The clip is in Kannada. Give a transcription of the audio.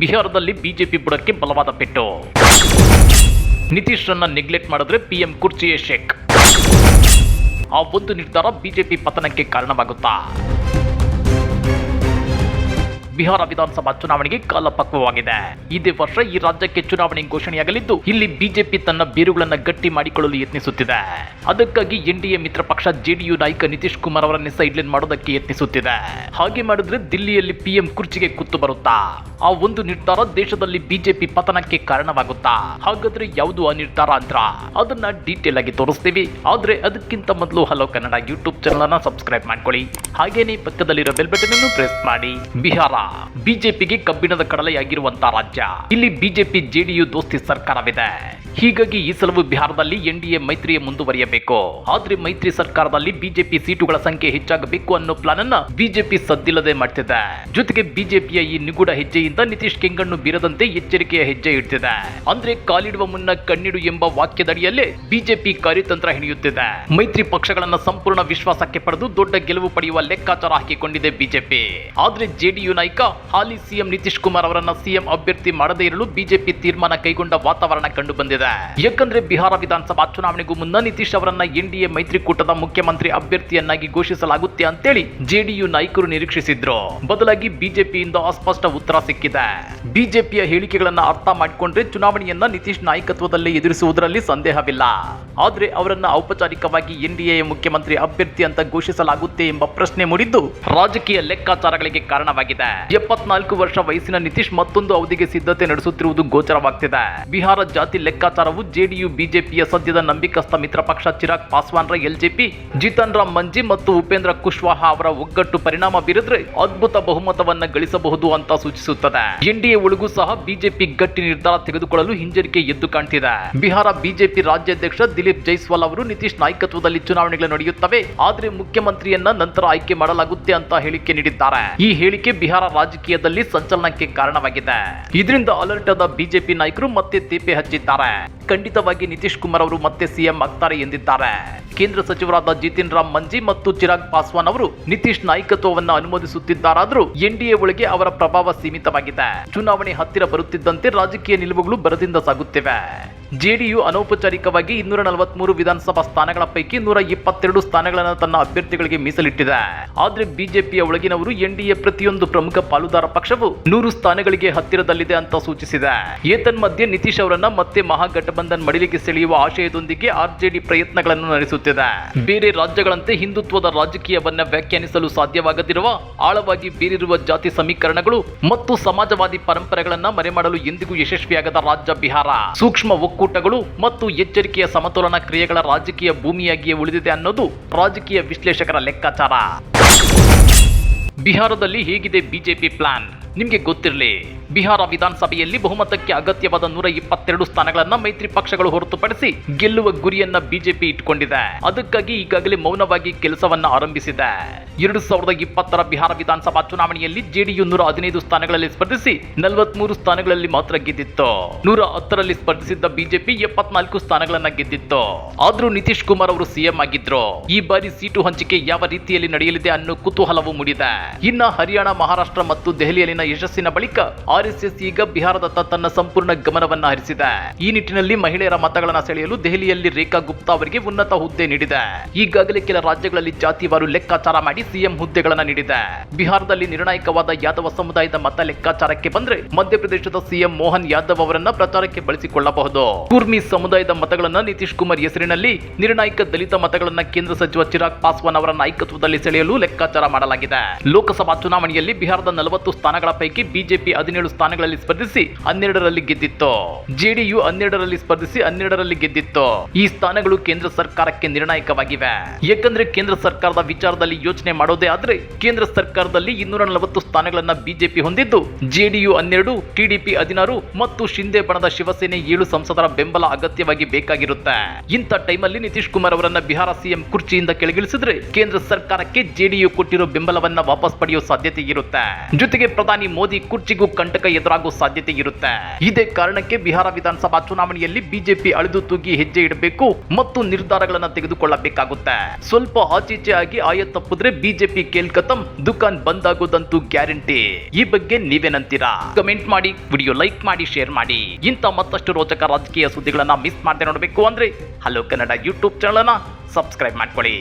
ಬಿಹಾರದಲ್ಲಿ ಬಿಜೆಪಿ ಬುಡಕ್ಕೆ ಬಲವಾದ ಪೆಟ್ಟು. ನಿತೀಶ್ ರನ್ನ ನೆಗ್ಲೆಕ್ಟ್ ಮಾಡಿದ್ರೆ ಪಿಎಂ ಕುರ್ಚಿಯೇ ಶೇಕ್. ಆ ಒಂದು ನಿರ್ಧಾರ ಬಿಜೆಪಿ ಪತನಕ್ಕೆ ಕಾರಣವಾಗುತ್ತಾ? ಬಿಹಾರ ವಿಧಾನಸಭಾ ಚುನಾವಣೆಗೆ ಕಾಲಪಕ್ವವಾಗಿದೆ ಇದೇ ವರ್ಷ ಈ ರಾಜ್ಯಕ್ಕೆ ಚುನಾವಣೆ ಘೋಷಣೆಯಾಗಲಿದ್ದು, ಇಲ್ಲಿ ಬಿಜೆಪಿ ತನ್ನ ಬೇರುಗಳನ್ನು ಗಟ್ಟಿ ಮಾಡಿಕೊಳ್ಳಲು ಯತ್ನಿಸುತ್ತಿದೆ. ಅದಕ್ಕಾಗಿ ಎನ್ಡಿಎ ಮಿತ್ರ ಪಕ್ಷ ಜೆಡಿಯು ನಾಯಕ ನಿತೀಶ್ ಕುಮಾರ್ ಅವರನ್ನೇ ಸೈಡ್ಲೈನ್ ಮಾಡೋದಕ್ಕೆ ಯತ್ನಿಸುತ್ತಿದೆ. ಹಾಗೆ ಮಾಡಿದ್ರೆ ದಿಲ್ಲಿಯಲ್ಲಿ ಪಿಎಂ ಕುರ್ಚಿಗೆ ಕುತ್ತು ಬರುತ್ತಾ? ಆ ಒಂದು ನಿರ್ಧಾರ ದೇಶದಲ್ಲಿ ಬಿಜೆಪಿ ಪತನಕ್ಕೆ ಕಾರಣವಾಗುತ್ತಾ? ಹಾಗಾದ್ರೆ ಯಾವುದು ಆ ನಿರ್ಧಾರ ಅಂತ ಅದನ್ನ ಡೀಟೇಲ್ ಆಗಿ ತೋರಿಸ್ತೀವಿ. ಆದ್ರೆ ಅದಕ್ಕಿಂತ ಮೊದಲು ಹಲೋ ಕನ್ನಡ ಯೂಟ್ಯೂಬ್ ಚಾನಲ್ ಅನ್ನ ಸಬ್ಸ್ಕ್ರೈಬ್ ಮಾಡ್ಕೊಳ್ಳಿ. ಹಾಗೇನೇ ಪಕ್ಕದಲ್ಲಿರೋ ಬೆಲ್ ಬಟನ್ ಅನ್ನು ಪ್ರೆಸ್ ಮಾಡಿ. ಬಿಹಾರ. ಬಿಜೆಪಿಗೆ ಕಬ್ಬಿಣದ ಕಡಲೆಯಾಗಿರುವಂತಹ ರಾಜ್ಯ. ಇಲ್ಲಿ ಬಿಜೆಪಿ ಜೆಡಿಯು ದೋಸ್ತಿ ಸರ್ಕಾರವಿದೆ. ಹೀಗಾಗಿ ಈ ಸಲವು ಬಿಹಾರದಲ್ಲಿ ಎನ್ಡಿಎ ಮೈತ್ರಿಯ ಮುಂದುವರಿಯಬೇಕು. ಆದ್ರೆ ಮೈತ್ರಿ ಸರ್ಕಾರದಲ್ಲಿ ಬಿಜೆಪಿ ಸೀಟುಗಳ ಸಂಖ್ಯೆ ಹೆಚ್ಚಾಗಬೇಕು ಅನ್ನೋ ಪ್ಲಾನ್ ಅನ್ನ ಬಿಜೆಪಿ ಸದ್ದಿಲ್ಲದೆ ಮಾಡ್ತಿದೆ. ಜೊತೆಗೆ ಬಿಜೆಪಿಯ ಈ ನಿಗೂಢ ಹೆಜ್ಜೆಯಿಂದ ನಿತೀಶ್ ಕೆಂಗಣ್ಣು ಬೀರದಂತೆ ಎಚ್ಚರಿಕೆಯ ಹೆಜ್ಜೆ ಇಡ್ತಿದೆ. ಅಂದ್ರೆ ಕಾಲಿಡುವ ಮುನ್ನ ಕಣ್ಣಿಡು ಎಂಬ ವಾಕ್ಯದಡಿಯಲ್ಲೇ ಬಿಜೆಪಿ ಕಾರ್ಯತಂತ್ರ ಹಿಡಿಯುತ್ತಿದೆ. ಮೈತ್ರಿ ಪಕ್ಷಗಳನ್ನ ಸಂಪೂರ್ಣ ವಿಶ್ವಾಸಕ್ಕೆ ಪಡೆದು ದೊಡ್ಡ ಗೆಲುವು ಪಡೆಯುವ ಲೆಕ್ಕಾಚಾರ ಹಾಕಿಕೊಂಡಿದೆ ಬಿಜೆಪಿ. ಆದ್ರೆ ಜೆಡಿಯು ನಾಯಕ ಹಾಲಿ ಸಿಎಂ ನಿತೀಶ್ ಕುಮಾರ್ ಅವರನ್ನ ಸಿಎಂ ಅಭ್ಯರ್ಥಿ ಮಾಡದೇ ಇರಲು ಬಿಜೆಪಿ ತೀರ್ಮಾನ ಕೈಗೊಂಡ ವಾತಾವರಣ ಕಂಡು ಬಂದಿದೆ ಯಾಕಂದ್ರೆ ಬಿಹಾರ ವಿಧಾನಸಭಾ ಚುನಾವಣೆಗೂ ಮುನ್ನ ನಿತೀಶ್ ಅವರನ್ನ ಎನ್ಡಿಎ ಮೈತ್ರಿಕೂಟದ ಮುಖ್ಯಮಂತ್ರಿ ಅಭ್ಯರ್ಥಿಯನ್ನಾಗಿ ಘೋಷಿಸಲಾಗುತ್ತೆ ಅಂತೇಳಿ ಜೆಡಿಯು ನಾಯಕರು ನಿರೀಕ್ಷಿಸಿದ್ರು. ಬದಲಾಗಿ ಬಿಜೆಪಿಯಿಂದ ಅಸ್ಪಷ್ಟ ಉತ್ತರ ಸಿಕ್ಕಿದೆ. ಬಿಜೆಪಿಯ ಹೇಳಿಕೆಗಳನ್ನ ಅರ್ಥ ಮಾಡಿಕೊಂಡ್ರೆ ಚುನಾವಣೆಯನ್ನ ನಿತೀಶ್ ನಾಯಕತ್ವದಲ್ಲಿ ಎದುರಿಸುವುದರಲ್ಲಿ ಸಂದೇಹವಿಲ್ಲ. ಆದ್ರೆ ಅವರನ್ನ ಔಪಚಾರಿಕವಾಗಿ ಎನ್ಡಿಎ ಮುಖ್ಯಮಂತ್ರಿ ಅಭ್ಯರ್ಥಿ ಅಂತ ಘೋಷಿಸಲಾಗುತ್ತೆ ಎಂಬ ಪ್ರಶ್ನೆ ಮೂಡಿದ್ದು ರಾಜಕೀಯ ಲೆಕ್ಕಾಚಾರಗಳಿಗೆ ಕಾರಣವಾಗಿದೆ. ಎಪ್ಪತ್ನಾಲ್ಕು ವರ್ಷ ವಯಸ್ಸಿನ ನಿತೀಶ್ ಮತ್ತೊಂದು ಅವಧಿಗೆ ಸಿದ್ಧತೆ ನಡೆಸುತ್ತಿರುವುದು ಗೋಚರವಾಗ್ತಿದೆ. ಬಿಹಾರ ಜಾತಿ ಲೆಕ್ಕಾಚಾರವು ಜೆಡಿಯು, ಬಿಜೆಪಿಯ ಸದ್ಯದ ನಂಬಿಕಸ್ಥ ಮಿತ್ರ ಪಕ್ಷ ಚಿರಾಗ್ ಪಾಸ್ವಾನ್ರ ಎಲ್ಜೆಪಿ ಜಿತನ್ ರಾಮ್ ಮಂಜಿ ಮತ್ತು ಉಪೇಂದ್ರ ಕುಶ್ವಾಹ ಅವರ ಒಗ್ಗಟ್ಟು ಪರಿಣಾಮ ಬೀರಿದ್ರೆ ಅದ್ಭುತ ಬಹುಮತವನ್ನ ಗಳಿಸಬಹುದು ಅಂತ ಸೂಚಿಸುತ್ತದೆ. ಎನ್ಡಿಎ ಒಳಗೂ ಸಹ ಬಿಜೆಪಿ ಗಟ್ಟಿ ನಿರ್ಧಾರ ತೆಗೆದುಕೊಳ್ಳಲು ಹಿಂಜರಿಕೆ ಎದ್ದು ಕಾಣ್ತಿದೆ. ಬಿಹಾರ ಬಿಜೆಪಿ ರಾಜ್ಯಾಧ್ಯಕ್ಷ ದಿಲೀಪ್ ಜೈಸ್ವಾಲ್ ಅವರು ನಿತೀಶ್ ನಾಯಕತ್ವದಲ್ಲಿ ಚುನಾವಣೆಗಳು ನಡೆಯುತ್ತವೆ. ಆದ್ರೆ ಮುಖ್ಯಮಂತ್ರಿಯನ್ನ ನಂತರ ಆಯ್ಕೆ ಮಾಡಲಾಗುತ್ತೆ ಅಂತ ಹೇಳಿಕೆ ನೀಡಿದ್ದಾರೆ. ಈ ಹೇಳಿಕೆ ಬಿಹಾರ ರಾಜಕೀಯದಲ್ಲಿ ಸಂಚಲನಕ್ಕೆ ಕಾರಣವಾಗಿದೆ. ಇದರಿಂದ ಅಲರ್ಟ್ ಆದ ಬಿಜೆಪಿ ನಾಯಕರು ಮತ್ತೆ ತೇಪೆ ಹಚ್ಚಿದ್ದಾರೆ. ಖಂಡಿತವಾಗಿ ನಿತೀಶ್ ಕುಮಾರ್ ಅವರು ಮತ್ತೆ ಸಿಎಂ ಆಗ್ತಾರೆ ಎಂದಿದ್ದಾರೆ. ಕೇಂದ್ರ ಸಚಿವರಾದ ಜಿತಿನ್ ರಾಮ್ ಮಂಜಿ ಮತ್ತು ಚಿರಾಗ್ ಪಾಸ್ವಾನ್ ಅವರು ನಿತೀಶ್ ನಾಯಕತ್ವವನ್ನು ಅನುಮೋದಿಸುತ್ತಿದ್ದಾರಾದರೂ ಎನ್ಡಿಎ ಒಳಗೆ ಅವರ ಪ್ರಭಾವ ಸೀಮಿತವಾಗಿದೆ. ಚುನಾವಣೆ ಹತ್ತಿರ ಬರುತ್ತಿದ್ದಂತೆ ರಾಜಕೀಯ ನಿಲುವುಗಳು ಬರದಿಂದ ಸಾಗುತ್ತಿವೆ. ಜೆಡಿಯು ಅನೌಪಚಾರಿಕವಾಗಿ ಇನ್ನೂರ ನಲವತ್ಮೂರು ವಿಧಾನಸಭಾ ಸ್ಥಾನಗಳ ಪೈಕಿ ನೂರ ಇಪ್ಪತ್ತೆರಡು ಸ್ಥಾನಗಳನ್ನು ತನ್ನ ಅಭ್ಯರ್ಥಿಗಳಿಗೆ ಮೀಸಲಿಟ್ಟಿದೆ. ಆದ್ರೆ ಬಿಜೆಪಿಯ ಒಳಗಿನವರು ಎನ್ಡಿಎ ಪ್ರತಿಯೊಂದು ಪ್ರಮುಖ ಪಾಲುದಾರ ಪಕ್ಷವು ನೂರು ಸ್ಥಾನಗಳಿಗೆ ಹತ್ತಿರದಲ್ಲಿದೆ ಅಂತ ಸೂಚಿಸಿದೆ. ಏತನ್ಮಧ್ಯೆ ನಿತೀಶ್ ಅವರನ್ನ ಮತ್ತೆ ಮಹಾಗಠಬಂಧನ್ ಮಡಿಲಿಗೆ ಸೆಳೆಯುವ ಆಶಯದೊಂದಿಗೆ ಆರ್ಜೆಡಿ ಪ್ರಯತ್ನಗಳನ್ನು ನಡೆಸುತ್ತಿದೆ. ಬೇರೆ ರಾಜ್ಯಗಳಂತೆ ಹಿಂದುತ್ವದ ರಾಜಕೀಯವನ್ನ ವ್ಯಾಖ್ಯಾನಿಸಲು ಸಾಧ್ಯವಾಗದಿರುವ ಆಳವಾಗಿ ಬೇರಿರುವ ಜಾತಿ ಸಮೀಕರಣಗಳು ಮತ್ತು ಸಮಾಜವಾದಿ ಪರಂಪರೆಗಳನ್ನ ಮರೆಮಾಡಲು ಎಂದಿಗೂ ಯಶಸ್ವಿಯಾಗದ ರಾಜ್ಯ ಬಿಹಾರ. ಸೂಕ್ಷ್ಮ ಒಕ್ಕೂಟಗಳು ಮತ್ತು ಎಚ್ಚರಿಕೆಯ ಸಮತೋಲನ ಕ್ರಿಯೆಗಳ ರಾಜಕೀಯ ಭೂಮಿಯಾಗಿಯೇ ಉಳಿದಿದೆ ಅನ್ನೋದು ರಾಜಕೀಯ ವಿಶ್ಲೇಷಕರ ಲೆಕ್ಕಾಚಾರ. ಬಿಹಾರದಲ್ಲಿ ಹೇಗಿದೆ ಬಿಜೆಪಿ ಪ್ಲಾನ್? ನಿಮಗೆ ಗೊತ್ತಿರಲಿ. ಬಿಹಾರ ವಿಧಾನಸಭೆಯಲ್ಲಿ ಬಹುಮತಕ್ಕೆ ಅಗತ್ಯವಾದ ನೂರ ಇಪ್ಪತ್ತೆರಡು ಸ್ಥಾನಗಳನ್ನ ಮೈತ್ರಿ ಪಕ್ಷಗಳು ಹೊರತುಪಡಿಸಿ ಗೆಲ್ಲುವ ಗುರಿಯನ್ನ ಬಿಜೆಪಿ ಇಟ್ಕೊಂಡಿದೆ. ಅದಕ್ಕಾಗಿ ಈಗಾಗಲೇ ಮೌನವಾಗಿ ಕೆಲಸವನ್ನ ಆರಂಭಿಸಿದೆ. ಎರಡು ಸಾವಿರದ ಇಪ್ಪತ್ತರ ಬಿಹಾರ ವಿಧಾನಸಭಾ ಚುನಾವಣೆಯಲ್ಲಿ ಜೆಡಿಯು ನೂರ ಹದಿನೈದು ಸ್ಥಾನಗಳಲ್ಲಿ ಸ್ಪರ್ಧಿಸಿ ನಲವತ್ಮೂರು ಸ್ಥಾನಗಳಲ್ಲಿ ಮಾತ್ರ ಗೆದ್ದಿತ್ತು. ನೂರ ಹತ್ತರಲ್ಲಿ ಸ್ಪರ್ಧಿಸಿದ್ದ ಬಿಜೆಪಿ ಎಪ್ಪತ್ನಾಲ್ಕು ಸ್ಥಾನಗಳನ್ನ ಗೆದ್ದಿತ್ತು. ಆದ್ರೂ ನಿತೀಶ್ ಕುಮಾರ್ ಅವರು ಸಿಎಂ ಆಗಿದ್ರು. ಈ ಬಾರಿ ಸೀಟು ಹಂಚಿಕೆ ಯಾವ ರೀತಿಯಲ್ಲಿ ನಡೆಯಲಿದೆ ಅನ್ನೋ ಕುತೂಹಲವು ಮೂಡಿದೆ. ಇನ್ನ ಹರಿಯಾಣ, ಮಹಾರಾಷ್ಟ್ರ ಮತ್ತು ದೆಹಲಿಯಲ್ಲಿನ ಯಶಸ್ಸಿನ ಬಳಿಕ ಆರ್ಎಸ್ಎಸ್ ಈಗ ಬಿಹಾರದತ್ತ ತನ್ನ ಸಂಪೂರ್ಣ ಗಮನವನ್ನ ಹರಿಸಿದೆ. ಈ ನಿಟ್ಟಿನಲ್ಲಿ ಮಹಿಳೆಯರ ಮತಗಳನ್ನ ಸೆಳೆಯಲು ದೆಹಲಿಯಲ್ಲಿ ರೇಖಾ ಗುಪ್ತಾ ಅವರಿಗೆ ಉನ್ನತ ಹುದ್ದೆ ನೀಡಿದೆ. ಈಗಾಗಲೇ ಕೆಲ ರಾಜ್ಯಗಳಲ್ಲಿ ಜಾತಿವಾರು ಲೆಕ್ಕಾಚಾರ ಮಾಡಿ ಸಿಎಂ ಹುದ್ದೆಗಳನ್ನ ನೀಡಿದೆ. ಬಿಹಾರದಲ್ಲಿ ನಿರ್ಣಾಯಕವಾದ ಯಾದವ ಸಮುದಾಯದ ಮತ ಲೆಕ್ಕಾಚಾರಕ್ಕೆ ಬಂದ್ರೆ ಮಧ್ಯಪ್ರದೇಶದ ಸಿಎಂ ಮೋಹನ್ ಯಾದವ್ ಅವರನ್ನ ಪ್ರಚಾರಕ್ಕೆ ಬಳಸಿಕೊಳ್ಳಬಹುದು. ಕುರ್ಮಿ ಸಮುದಾಯದ ಮತಗಳನ್ನ ನಿತೀಶ್ ಕುಮಾರ್ ಹೆಸರಿನಲ್ಲಿ ನಿರ್ಣಾಯಕ ದಲಿತ ಮತಗಳನ್ನ ಕೇಂದ್ರ ಸಚಿವ ಚಿರಾಗ್ ಪಾಸ್ವಾನ್ ಅವರ ನಾಯಕತ್ವದಲ್ಲಿ ಸೆಳೆಯಲು ಲೆಕ್ಕಾಚಾರ ಮಾಡಲಾಗಿದೆ. ಲೋಕಸಭಾ ಚುನಾವಣೆಯಲ್ಲಿ ಬಿಹಾರದ ನಲವತ್ತು ಸ್ಥಾನಗಳ ಪೈಕಿ ಬಿಜೆಪಿ ಹದಿನೇಳು ಸ್ಥಾನಗಳಲ್ಲಿ ಸ್ಪರ್ಧಿಸಿ ಹನ್ನೆರಡರಲ್ಲಿ ಗೆದ್ದಿತ್ತು. ಜೆಡಿಯು ಹನ್ನೆರಡರಲ್ಲಿ ಸ್ಪರ್ಧಿಸಿ ಹನ್ನೆರಡರಲ್ಲಿ ಗೆದ್ದಿತ್ತು. ಈ ಸ್ಥಾನಗಳು ಕೇಂದ್ರ ಸರ್ಕಾರಕ್ಕೆ ನಿರ್ಣಾಯಕವಾಗಿವೆ. ಯಾಕಂದ್ರೆ ಕೇಂದ್ರ ಸರ್ಕಾರದ ವಿಚಾರದಲ್ಲಿ ಯೋಚನೆ ಮಾಡೋದೇ ಆದ್ರೆ ಕೇಂದ್ರ ಸರ್ಕಾರದಲ್ಲಿ ಇನ್ನೂರ ನಲವತ್ತು ಸ್ಥಾನಗಳನ್ನ ಬಿಜೆಪಿ ಹೊಂದಿದ್ದು ಜೆಡಿಯು ಹನ್ನೆರಡು ಟಿಡಿಪಿ ಹದಿನಾರು ಮತ್ತು ಶಿಂದೆ ಬಣದ ಶಿವಸೇನೆ ಏಳು ಸಂಸದರ ಬೆಂಬಲ ಅಗತ್ಯವಾಗಿ ಬೇಕಾಗಿರುತ್ತೆ. ಇಂಥ ಟೈಮಲ್ಲಿ ನಿತೀಶ್ ಕುಮಾರ್ ಅವರನ್ನ ಬಿಹಾರ ಸಿಎಂ ಕುರ್ಚಿಯಿಂದ ಕೆಳಗಿಳಿಸಿದ್ರೆ ಕೇಂದ್ರ ಸರ್ಕಾರಕ್ಕೆ ಜೆಡಿಯು ಕೊಟ್ಟಿರೋ ಬೆಂಬಲವನ್ನ ವಾಪಸ್ ಪಡೆಯೋ ಸಾಧ್ಯತೆ ಇರುತ್ತೆ. ಜೊತೆಗೆ ಪ್ರಧಾನಿ ಮೋದಿ ಕುರ್ಚಿಗೂ ಕಂಟ ಕಂಟಕ ಎದುರಾಗುವ ಸಾಧ್ಯತೆ ಇರುತ್ತೆ. ಇದೇ ಕಾರಣಕ್ಕೆ ಬಿಹಾರ ವಿಧಾನಸಭಾ ಚುನಾವಣೆಯಲ್ಲಿ ಬಿಜೆಪಿ ಅಳೆದು ತೂಗಿ ಹೆಜ್ಜೆ ಇಡಬೇಕು ಮತ್ತು ನಿರ್ಧಾರಗಳನ್ನ ತೆಗೆದುಕೊಳ್ಳಬೇಕಾಗುತ್ತೆ. ಸ್ವಲ್ಪ ಆಚೀಚೆ ಆಗಿ ಆಯ ತಪ್ಪಿದ್ರೆ ಬಿಜೆಪಿ ಕೇಲ್ಕತಂ ದುಕಾನ್ ಬಂದ್ ಆಗೋದಂತೂ ಗ್ಯಾರಂಟಿ. ಈ ಬಗ್ಗೆ ನೀವೇನಂತೀರಾ? ಕಮೆಂಟ್ ಮಾಡಿ, ವಿಡಿಯೋ ಲೈಕ್ ಮಾಡಿ, ಶೇರ್ ಮಾಡಿ. ಇಂಥ ಮತ್ತಷ್ಟು ರೋಚಕ ರಾಜಕೀಯ ಸುದ್ದಿಗಳನ್ನ ಮಿಸ್ ಮಾಡದೆ ನೋಡಬೇಕು ಅಂದ್ರೆ ಹಲೋ ಕನ್ನಡ ಯೂಟ್ಯೂಬ್ ಚಾನಲ್ ಅನ್ನ ಸಬ್ಸ್ಕ್ರೈಬ್ ಮಾಡ್ಕೊಳ್ಳಿ.